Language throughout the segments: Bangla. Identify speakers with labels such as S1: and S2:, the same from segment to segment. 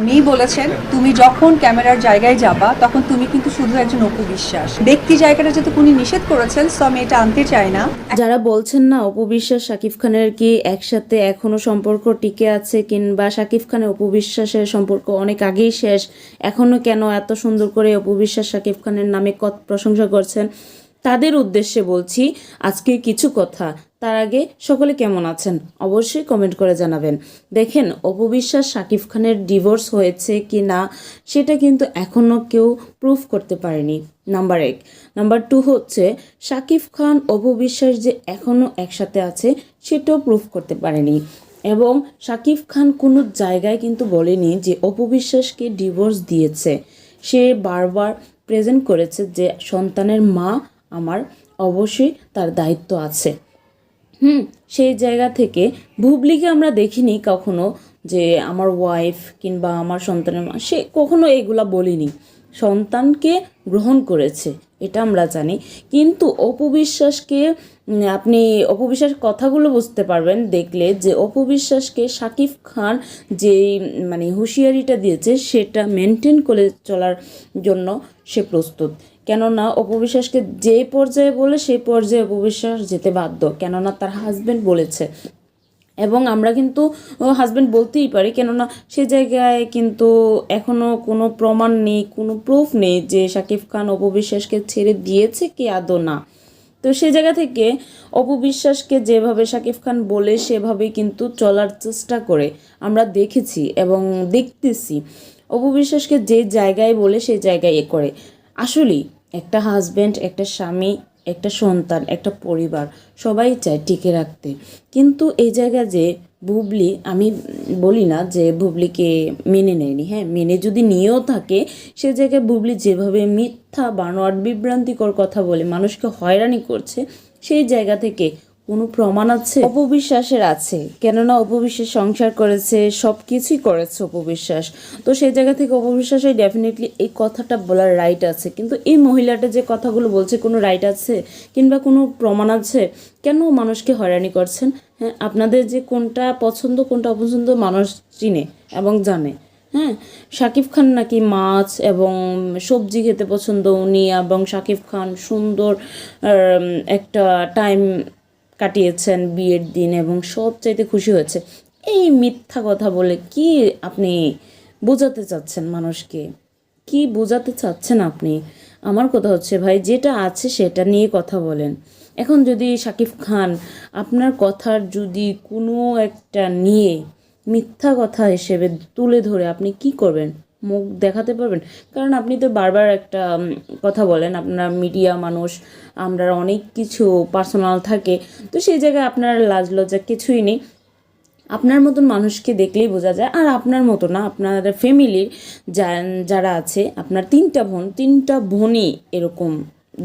S1: উনিই বলেছেন, তুমি যখন ক্যামেরার জায়গায় যাবা, তখন তুমি কিন্তু শুধু একজন অপু বিশ্বাস ব্যক্তি জায়গাটা যেহেতু উনি নিষেধ করেছেন, সো আমি এটা আনতে চাই না।
S2: যারা বলছেন না, অপবিশ্বাস শাকিব খানের কি একসাথে এখনও সম্পর্ক টিকে আছে কিংবা শাকিব খানের অপবিশ্বাসের সম্পর্ক অনেক আগেই শেষ, এখনও কেন এত সুন্দর করে অপবিশ্বাস শাকিব খানের নামে কত প্রশংসা করছেন? তাদের উদ্দেশ্যে বলছি, আজকে কিছু কথা। তার আগে সকলে কেমন আছেন? অবশ্যই কমেন্ট করে জানাবেন। দেখেন অপবিশ্বাস শাকিব খানের ডিভোর্স হয়েছে কি না, সেটা কিন্তু এখনও কেউ প্রুফ করতে পারেনি। নাম্বার এক। নাম্বার টু হচ্ছে শাকিব খান অপবিশ্বাস যে এখনও একসাথে আছে, সেটাও প্রুফ করতে পারেনি। এবং শাকিব খান কোনো জায়গায় কিন্তু বলেনি যে অপবিশ্বাসকে ডিভোর্স দিয়েছে। সে বারবার প্রেজেন্ট করেছে যে সন্তানের মা আমার অবশ্যই তার দায়িত্ব আছে। হুম, সেই জায়গা থেকে ভুবলিকে আমরা দেখিনি কখনো যে আমার ওয়াইফ কিংবা আমার সন্তানের মা, সে কখনো এগুলা বলিনি। সন্তানকে গ্রহণ করেছে। এটা আমরা জানি। কিন্তু অপবিশ্বাসকে আপনি অপবিশ্বাস কথাগুলো বুঝতে পারবেন, দেখলে যে অপবিশ্বাসকে শাকিব খান যে মানে হুঁশিয়ারিটা দিয়েছে সেটা মেনটেন করে চলার জন্য সে প্রস্তুত। কেননা অপবিশ্বাসকে যে পর্যায়ে বলে সেই পর্যায়ে অপবিশ্বাস যেতে বাধ্য। কেননা তার হাজবেন্ড বলেছে। এবং আমরা কিন্তু হাজব্যান্ড বলতেই পারি, কেননা সে জায়গায় কিন্তু এখনও কোনো প্রমাণ নেই, কোনো প্রুফ নেই যে শাকিব খান অপবিশ্বাসকে ছেড়ে দিয়েছে কি আদৌ না। তো সে জায়গা থেকে অপবিশ্বাসকে যেভাবে শাকিব খান বলে, সেভাবেই কিন্তু চলার চেষ্টা করে আমরা দেখেছি এবং দেখতেছি। অপবিশ্বাসকে যে জায়গায় বলে সেই জায়গায় এ করে। আসলেই একটা হাজব্যান্ড একটা স্বামী একটা সন্তান, একটা পরিবার, সবাই চায় টিকে রাখতে। কিন্তু এই জায়গা যে বুবলি, আমি বলি না যে বুবলিকে মেনে নেয়নি হ্যাঁ মেনে যদি নিয়েও থাকে, সে জায়গায় বুবলি যেভাবে মিথ্যা, বানোয়াট, বিভ্রান্তিকর কথা বলে মানুষকে হয়রানি করছে, সেই জায়গা থেকে কোনো প্রমাণ আছে? অপবিশ্বাসের আছে। কেননা অপবিশ্বাস সংসার করেছে সব কিছুই করেছে অপবিশ্বাস। তো সেই জায়গা থেকে অপবিশ্বাসের ডেফিনেটলি এই কথাটা বলার রাইট আছে। কিন্তু এই মহিলাটা যে কথাগুলো বলছে, কোনো রাইট আছে? কিংবা কোনো প্রমাণ আছে? কেন মানুষকে হয়রানি করছেন? হ্যাঁ আপনাদের যে কোনটা পছন্দ, কোনটা অপছন্দ মানুষ চিনে এবং জানে। হ্যাঁ শাকিব খান নাকি মাছ এবং সবজি খেতে পছন্দ উনি এবং শাকিব খান সুন্দর একটা টাইম কাটিয়েছেন বিয়ের দিন এবং সব চাইতে খুশি হয়েছে। এই মিথ্যা কথা বলে কি আপনি বোঝাতে চাচ্ছেন মানুষকে? কি বোঝাতে চাচ্ছেন আপনি? আমার কথা হচ্ছে, ভাই, যেটা আছে সেটা নিয়ে কথা বলেন। এখন যদি শাকিব খান আপনার কথার যদি কোনো একটা নিয়ে মিথ্যা কথা হিসেবে তুলে ধরে আপনি কি করবেন? মুখ দেখাতে পারবেন। কারণ আপনি তো বারবার একটা কথা বলেন, আপনার মিডিয়া মানুষ, আমরা অনেক কিছু পার্সোনাল থাকে, তো সেই জায়গায় আপনার লাজ লজ্জা কিছুই নেই। আপনার মতন মানুষকে দেখলেই বোঝা যায়, আর আপনার মতো না, আপনার ফ্যামিলির যারা আছে, আপনার তিনটা বোন, তিনটা বোনই এরকম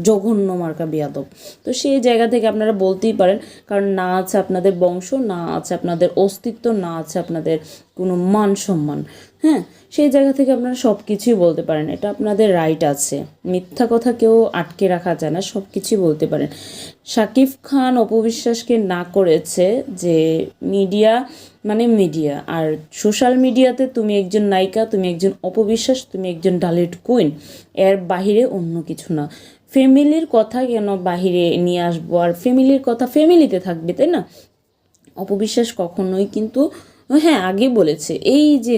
S2: জঘন্য মার্কা বিয়াদব। তো সেই জায়গা থেকে আপনারা বলতেই পারেন, কারণ না আছে আপনাদের বংশ, না আছে আপনাদের অস্তিত্ব, না আছে আপনাদের কোনো মান সম্মান। হ্যাঁ সেই জায়গা থেকে আপনারা সব কিছুই বলতে পারেন। এটা আপনাদের রাইট আছে। মিথ্যা কথা কেউ আটকে রাখা যায় না সব কিছুই বলতে পারেন। শাকিব খান অপবিশ্বাসকে না করেছে যে মিডিয়া মানে মিডিয়া, আর সোশ্যাল মিডিয়াতে তুমি একজন নায়িকা, তুমি একজন অপবিশ্বাস, তুমি একজন ডালেট কুইন, এর বাহিরে অন্য কিছু না। ফ্যামিলির কথা কেন বাহিরে নিয়ে আসব? আর ফ্যামিলির কথা ফ্যামিলিতে থাকবে, তাই না? অপবিশ্বাস কখনোই কিন্তু হ্যাঁ আগে বলেছে। এই যে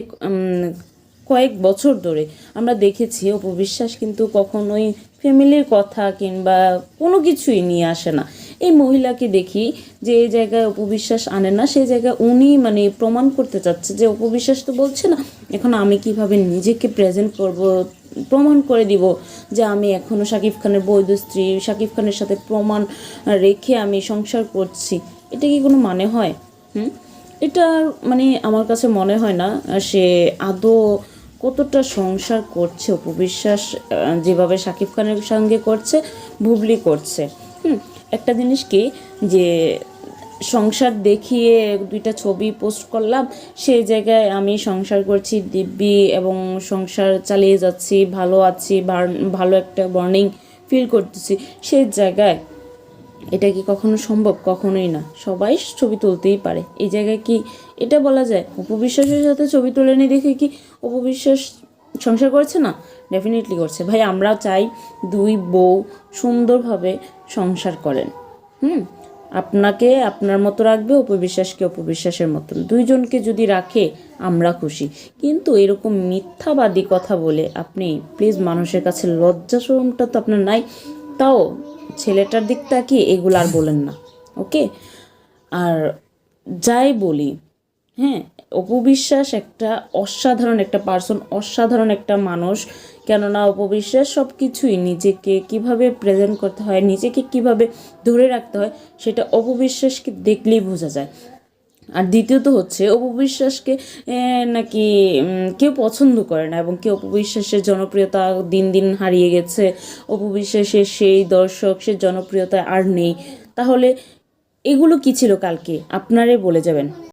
S2: কয়েক বছর ধরে আমরা দেখেছি অপবিশ্বাস কিন্তু কখনোই ফ্যামিলির কথা কিংবা কোনো কিছুই নিয়ে আসে না। এই মহিলাকে দেখি যে এই জায়গায় অপবিশ্বাস আনে না, সেই জায়গায় উনি মানে প্রমাণ করতে চাচ্ছে যে অপবিশ্বাস তো বলছে না, এখন আমি কীভাবে নিজেকে প্রেজেন্ট করব প্রমাণ করে দিব যে আমি এখনও শাকিব খানের বৈধ স্ত্রী শাকিব খানের সাথে প্রমাণ রেখে আমি সংসার করছি। এটা কি কোনো মানে হয়? হুম? এটা মানে আমার কাছে মনে হয় না সে আদৌ কতটা সংসার করছে অপবিশ্বাস আহ, যেভাবে শাকিব খানের সঙ্গে করছে বুবলি করছে। হুম? একটা জিনিস কি যে সংসার দেখিয়ে দুইটা ছবি পোস্ট করলাম, সেই জায়গায় আমি সংসার করছি দিব্যি এবং সংসার চালিয়ে যাচ্ছি, ভালো আছি ভালো একটা বর্নিং ফিল করতেছি। সেই জায়গায় এটা কি কখনো সম্ভব? কখনোই না। সবাই ছবি তুলতেই পারে। এই জায়গায় কি এটা বলা যায়? উপবিশ্বাসের সাথে ছবি তুলে নিয়ে দেখে কি উপবিশ্বাস সংসার করছে? না ডেফিনেটলি করছে। ভাই আমরা চাই দুই বউ সুন্দরভাবে সংসার করেন। হুম? আপনাকে আপনার মতো রাখবে, অপবিশ্বাসকে অপবিশ্বাসের মতন। দুইজনকে যদি রাখে, আমরা খুশি। কিন্তু এরকম মিথ্যাবাদী কথা বলে আপনি প্লিজ মানুষের কাছে লজ্জা শরমটা তো আপনার নাই। তাও ছেলেটার দিকটা কি, এগুলো আর বলেন না ওকে আর যাই বলি হ্যাঁ অপবিশ্বাস একটা অসাধারণ একটা পার্সন অসাধারণ একটা মানুষ। কেননা অপবিশ্বাস সব কিছুই নিজেকে কীভাবে প্রেজেন্ট করতে হয়, নিজেকে কীভাবে ধরে রাখতে হয়, সেটা অপবিশ্বাসকে দেখলেই বোঝা যায়। আর দ্বিতীয়ত হচ্ছে, অপবিশ্বাসকে নাকি কেউ পছন্দ করে না এবং কেউ অপবিশ্বাসের জনপ্রিয়তা দিন দিন হারিয়ে গেছে, অপবিশ্বাসের সেই দর্শক, সে জনপ্রিয়তা আর নেই। তাহলে এগুলো কি ছিল কালকে? আপনারাই বলে যাবেন।